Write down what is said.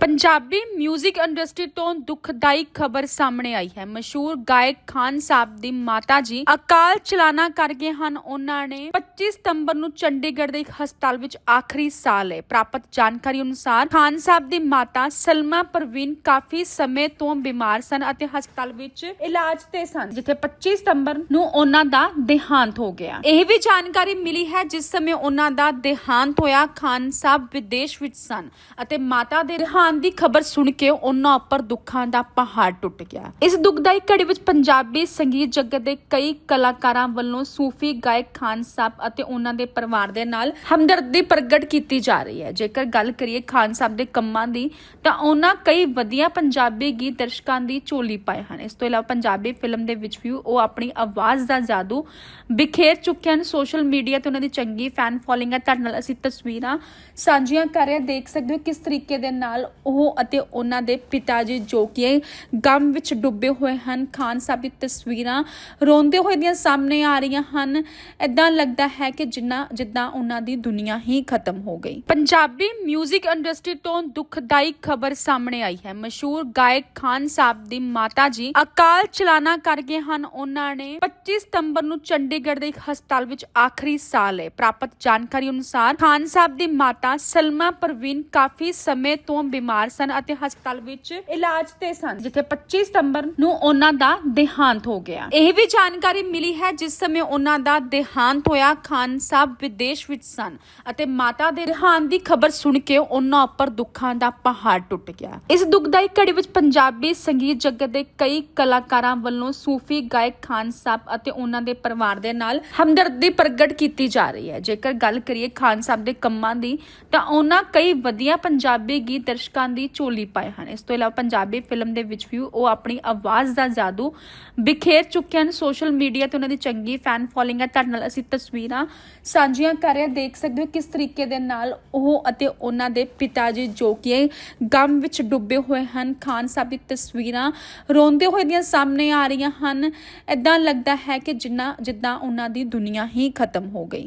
Punjabi 뮤직 industry ਤੋਂ ਦੁਖਦਾਈ ਖਬਰ ਸਾਹਮਣੇ ਆਈ ਹੈ। ਮਸ਼ਹੂਰ ਗਾਇਕ ਖਾਨ ਸਾਹਿਬ ਦੀ ਮਾਤਾ ਜੀ ਅਕਾਲ ਚਲਾਣਾ ਕਰ ਗਏ ਹਨ। ਉਹਨਾਂ ਨੇ 25 ਸਤੰਬਰ ਨੂੰ ਚੰਡੀਗੜ੍ਹ ਦੇ ਇੱਕ ਹਸਪਤਾਲ ਵਿੱਚ ਆਖਰੀ ਸਾਹ ਲਏ। ਪ੍ਰਾਪਤ ਜਾਣਕਾਰੀ ਅਨੁਸਾਰ ਖਾਨ ਸਾਹਿਬ ਦੀ ਮਾਤਾ ਸਲਮਾ ਪਰਵੀਨ ਕਾਫੀ ਸਮੇਂ ਤੋਂ ਬਿਮਾਰ ਸਨ ਅਤੇ ਹਸਪਤਾਲ ਵਿੱਚ ਇਲਾਜ ਤੇ ਸਨ, ਜਿੱਥੇ 25 ਸਤੰਬਰ ਨੂੰ ਉਹਨਾਂ ਦਾ ਦੇਹਾਂਤ ਹੋ ਗਿਆ। ਇਹ ਵੀ ਜਾਣਕਾਰੀ ਮਿਲੀ ਹੈ, ਜਿਸ ਸਮੇਂ ਉਹਨਾਂ ਦਾ ਦੇਹਾਂਤ ਹੋਇਆ, ਖਾਨ ਸਾਹਿਬ ਵਿਦੇਸ਼ ਵਿੱਚ ਸਨ ਅਤੇ ਮਾਤਾ ਦੇ ਦੇਹਾਂਤ ਦੀ ਖਬਰ ਸੁਣ ਕੇ ਉਹਨਾਂ ਉੱਪਰ ਦੁੱਖਾਂ ਦਾ ਪਹਾੜ ਟੁੱਟ ਗਿਆ। ਇਸ ਦੁਖਦਾਈ ਘੜੀ ਵਿੱਚ ਪੰਜਾਬੀ ਸੰਗੀਤ ਜਗਤ ਦੇ ਕਈ ਕਲਾਕਾਰਾਂ ਵੱਲੋਂ ਸੂਫੀ ਗਾਇਕ ਖਾਨ ਸਾਹਿਬ ਅਤੇ ਉਹਨਾਂ ਦੇ ਪਰਿਵਾਰ ਦੇ ਨਾਲ ਹਮਦਰਦੀ ਪ੍ਰਗਟ ਕੀਤੀ ਜਾ ਰਹੀ ਹੈ। ਜੇਕਰ ਗੱਲ ਕਰੀਏ ਖਾਨ ਸਾਹਿਬ ਦੇ ਕੰਮਾਂ ਦੀ, ਤਾਂ ਉਹਨਾਂ ਕਈ ਵਧੀਆ ਪੰਜਾਬੀ ਗੀਤ ਦਰਸ਼ਕਾਂ ਦੀ ਝੋਲੀ ਪਾਏ ਹਨ। ਇਸ ਤੋਂ ਇਲਾਵਾ ਪੰਜਾਬੀ ਫਿਲਮ ਦੇ ਵਿੱਚ ਵੀ ਉਹ ਆਪਣੀ ਆਵਾਜ਼ ਦਾ ਜਾਦੂ ਬਿਖੇਰ ਚੁੱਕੇ ਹਨ। ਸੋਸ਼ਲ ਮੀਡੀਆ ਤੇ ਉਹਨਾਂ ਦੀ ਚੰਗੀ ਫੈਨ ਫੋਲੋਇੰਗ ਹੈ। ਤੁਹਾਡੇ ਨਾਲ ਅਸੀਂ ਤਸਵੀਰਾਂ ਸਾਂਝੀਆਂ ਕਰ ਰਹੇ ਦੇਖ ਸਕਦੇ ਹੋ ਕਿਸ ਤਰੀਕੇ ਦੇ ਨਾਲ ਉਹ ਅਤੇ ਉਹਨਾਂ ਦੇ ਪਿਤਾ ਜੀ ਜੋ ਕਿ ਗਮ ਵਿੱਚ ਡੁੱਬੇ ਹੋਏ ਹਨ, ਖਾਨ ਸਾਹਿਬ ਦੀ ਤਸਵੀਰਾਂ ਰੋਂਦੇ ਹੋਏ ਦੀਆਂ ਸਾਹਮਣੇ ਆ ਰਹੀਆਂ ਹਨ। ਇਦਾਂ ਲੱਗਦਾ ਹੈ ਕਿ ਜਿੰਨਾ, ਜਿੱਦਾਂ ਉਹਨਾਂ ਦੀ ਦੁਨੀਆ ਹੀ ਖਤਮ ਹੋ ਗਈ। ਪੰਜਾਬੀ 뮤직 ਇੰਡਸਟਰੀ ਤੋਂ ਦੁਖਦਾਈ ਖਬਰ ਸਾਹਮਣੇ ਆਈ ਹੈ। ਮਸ਼ਹੂਰ ਗਾਇਕ ਖਾਨ ਸਾਹਿਬ ਦੀ ਮਾਤਾ ਜੀ ਅਕਾਲ ਚਲਾਣਾ ਕਰ ਗਏ ਹਨ। ਉਹਨਾਂ ਨੇ 25 ਸਤੰਬਰ ਨੂੰ ਚੰਡੀਗੜ੍ਹ ਦੇ ਇੱਕ ਹਸਪਤਾਲ ਵਿੱਚ ਆਖਰੀ ਸਾਹ ਲਏ। ਪ੍ਰਾਪਤ ਜਾਣਕਾਰੀ ਅਨੁਸਾਰ ਖਾਨ ਸਾਹਿਬ ਦੀ ਮਾਤਾ ਸਲਮਾ ਪਰਵੀਨ ਕਾਫੀ ਸਮੇਂ ਤੋਂ ਬਿਮਾਰ ਸਨ ਅਤੇ ਹਸਪਤਾਲ ਵਿੱਚ ਇਲਾਜ ਤੇ ਸਨ, ਜਿੱਥੇ 25 ਸਤੰਬਰ ਨੂੰ ਉਹਨਾਂ ਦਾ ਦੇਹਾਂਤ ਹੋ ਗਿਆ। ਇਹ ਵੀ ਜਾਣਕਾਰੀ ਮਿਲੀ ਹੈ, ਜਿਸ ਸਮੇਂ ਉਹਨਾਂ ਦਾ ਦੇਹਾਂਤ ਹੋਇਆ, ਖਾਨ ਸਾਹਿਬ ਵਿਦੇਸ਼ ਵਿੱਚ ਸਨ ਅਤੇ ਮਾਤਾ ਦੇ ਦੇਹਾਂਤ ਦੀ ਖਬਰ ਸੁਣ ਕੇ ਉਹਨਾਂ ਉੱਪਰ ਦੁੱਖਾਂ ਦਾ ਪਹਾੜ ਟੁੱਟ ਗਿਆ। ਇਸ ਦੁਖਦਾਈ ਘੜੀ ਵਿੱਚ ਪੰਜਾਬੀ ਸੰਗੀਤ ਜਗਤ ਦੇ ਕਈ ਕਲਾਕਾਰਾਂ ਵੱਲੋਂ ਸੂਫੀ ਗਾਇਕ ਖਾਨ ਸਾਹਿਬ ਅਤੇ ਉਹਨਾਂ ਦੇ ਪਰਿਵਾਰ ਦੇ ਨਾਲ ਹਮਦਰਦੀ ਪ੍ਰਗਟ ਕੀਤੀ ਜਾ ਰਹੀ ਹੈ। ਜੇਕਰ ਗੱਲ ਕਰੀਏ ਖਾਨ ਸਾਹਿਬ ਦੇ ਕੰਮਾਂ ਦੀ, ਤਾਂ ਉਹਨਾਂ ਕਈ ਵਧੀਆ ਪੰਜਾਬੀ ਗੀਤ ਦਰਸ਼ਕ ਦੀ ਝੋਲੀ ਪਾਏ ਹਨ। ਇਸ ਤੋਂ ਇਲਾਵਾ ਪੰਜਾਬੀ ਫਿਲਮ ਦੇ ਵਿੱਚ ਵੀ ਉਹ ਆਪਣੀ ਆਵਾਜ਼ ਦਾ ਜਾਦੂ ਬਿਖੇਰ ਚੁੱਕੇ ਹਨ। ਸੋਸ਼ਲ ਮੀਡੀਆ ਤੇ ਉਹਨਾਂ ਦੀ ਚੰਗੀ ਫੈਨ ਫੋਲੋਇੰਗ ਹੈ ਤੁਹਾਡੇ ਨਾਲ ਅਸੀਂ ਤਸਵੀਰਾਂ ਸਾਂਝੀਆਂ ਕਰ ਰਹੇ ਹਾਂ। ਦੇਖ ਸਕਦੇ ਹੋ ਕਿਸ ਤਰੀਕੇ ਦੇ ਨਾਲ ਉਹ ਅਤੇ ਉਹਨਾਂ ਦੇ ਪਿਤਾ ਜੀ ਜੋ ਕਿ ਗਮ ਵਿੱਚ ਡੁੱਬੇ ਹੋਏ ਹਨ। ਖਾਨ ਸਾਹਿਬ ਦੀ ਤਸਵੀਰਾਂ ਰੋਂਦੇ ਹੋਏ ਦੀਆਂ ਸਾਹਮਣੇ ਆ ਰਹੀਆਂ ਹਨ। ਇਦਾਂ ਲੱਗਦਾ ਹੈ ਕਿ ਜਿੰਨਾ, ਜਿੱਦਾਂ ਉਹਨਾਂ ਦੀ ਦੁਨੀਆ ਹੀ ਖਤਮ ਹੋ ਗਈ।